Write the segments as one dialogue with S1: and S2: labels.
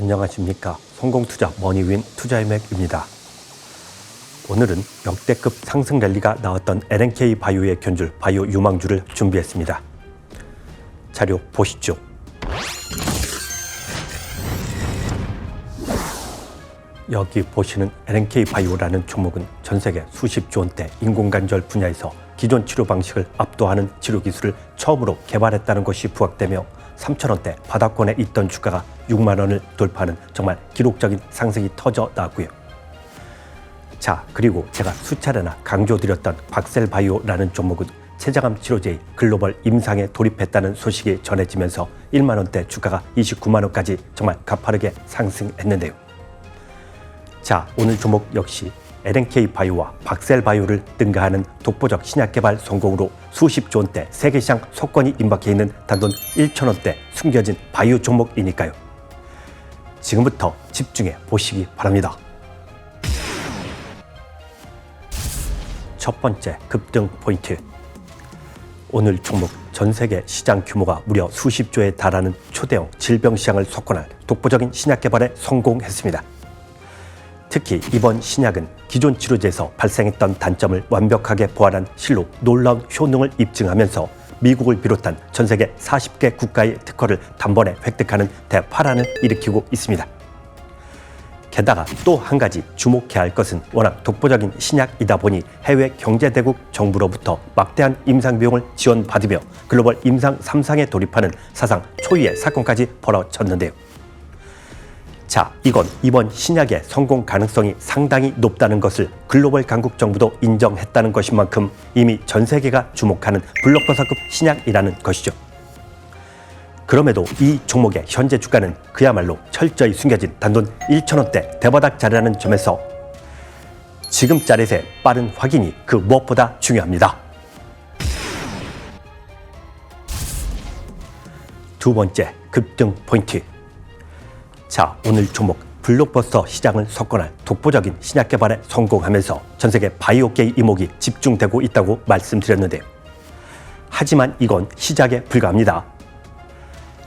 S1: 안녕하십니까. 성공투자 머니윈 투자의맥입니다. 오늘은 역대급 상승 랠리가 나왔던 LNK 바이오의 견줄 바이오 유망주를 준비했습니다. 자료 보시죠. 여기 보시는 LNK 바이오라는 종목은 전 세계 수십 조 원대 인공관절 분야에서 기존 치료 방식을 압도하는 치료 기술을 처음으로 개발했다는 것이 부각되며 3천 원대 바닥권에 있던 주가가 6만 원을 돌파하는 정말 기록적인 상승이 터져 나왔고요. 자, 그리고 제가 수차례나 강조드렸던 박셀바이오라는 종목은 췌장암 치료제의 글로벌 임상에 돌입했다는 소식이 전해지면서 1만 원대 주가가 29만 원까지 정말 가파르게 상승했는데요. 자, 오늘 종목 역시 LNK 바이오와 박셀 바이오를 능가하는 독보적 신약 개발 성공으로 수십 조 원대 세계 시장 속건이 임박해 있는 단돈 1천 원대 숨겨진 바이오 종목이니까요. 지금부터 집중해 보시기 바랍니다. 첫 번째 급등 포인트. 오늘 종목 전 세계 시장 규모가 무려 수십 조에 달하는 초대형 질병 시장을 석권할 독보적인 신약 개발에 성공했습니다. 특히 이번 신약은 기존 치료제에서 발생했던 단점을 완벽하게 보완한 실로 놀라운 효능을 입증하면서 미국을 비롯한 전 세계 40개 국가의 특허를 단번에 획득하는 대파란을 일으키고 있습니다. 게다가 또 한 가지 주목해야 할 것은 워낙 독보적인 신약이다 보니 해외 경제대국 정부로부터 막대한 임상 비용을 지원받으며 글로벌 임상 3상에 돌입하는 사상 초유의 사건까지 벌어졌는데요. 자, 이건 이번 신약의 성공 가능성이 상당히 높다는 것을 글로벌 강국 정부도 인정했다는 것인 만큼 이미 전 세계가 주목하는 블록버서급 신약이라는 것이죠. 그럼에도 이 종목의 현재 주가는 그야말로 철저히 숨겨진 단돈 1천원대 대바닥 자리라는 점에서 지금 자릿의 빠른 확인이 그 무엇보다 중요합니다. 두 번째 급등 포인트. 자, 오늘 종목 블록버스터 시장을 석권할 독보적인 신약 개발에 성공하면서 전 세계 바이오계의 이목이 집중되고 있다고 말씀드렸는데요. 하지만 이건 시작에 불과합니다.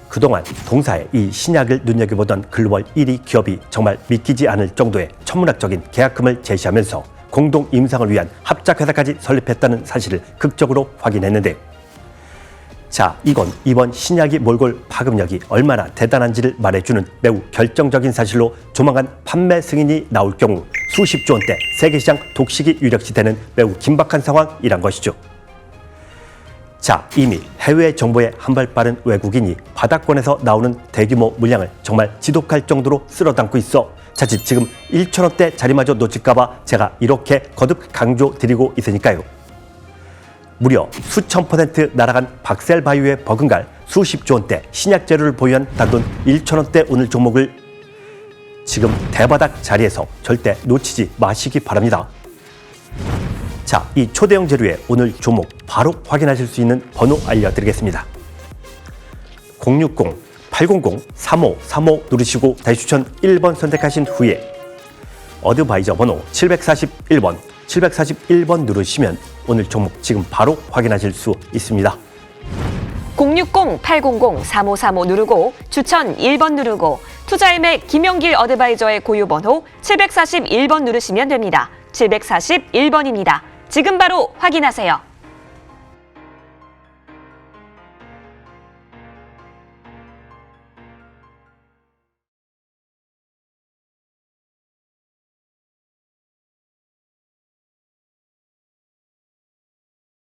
S1: 그동안 동사의 이 신약을 눈여겨보던 글로벌 1위 기업이 정말 믿기지 않을 정도의 천문학적인 계약금을 제시하면서 공동 임상을 위한 합작 회사까지 설립했다는 사실을 극적으로 확인했는데요. 자, 이건 이번 신약이 올 파급력이 얼마나 대단한지를 말해주는 매우 결정적인 사실로 조만간 판매 승인이 나올 경우 수십 조 원대 세계시장 독식이 유력시되는 매우 긴박한 상황이란 것이죠. 자, 이미 해외 정보에 한 발 빠른 외국인이 바닥권에서 나오는 대규모 물량을 정말 지독할 정도로 쓸어담고 있어 자칫 지금 1천 원대 자리마저 놓칠까봐 제가 이렇게 거듭 강조드리고 있으니까요. 무려 수천 퍼센트 날아간 박셀바이오에 버금갈 수십조 원대 신약 재료를 보유한 단돈 1천 원대 오늘 종목을 지금 대바닥 자리에서 절대 놓치지 마시기 바랍니다. 자, 이 초대형 재료의 오늘 종목 바로 확인하실 수 있는 번호 알려드리겠습니다. 060-800-3535 누르시고 다시 추천 1번 선택하신 후에 어드바이저 번호 741번, 741번 누르시면 오늘 종목 지금 바로 확인하실 수 있습니다.
S2: 060-800-3535 누르고 추천 1번 누르고 투자임의 김영길 어드바이저의 고유 번호 741번 누르시면 됩니다. 741번입니다. 지금 바로 확인하세요.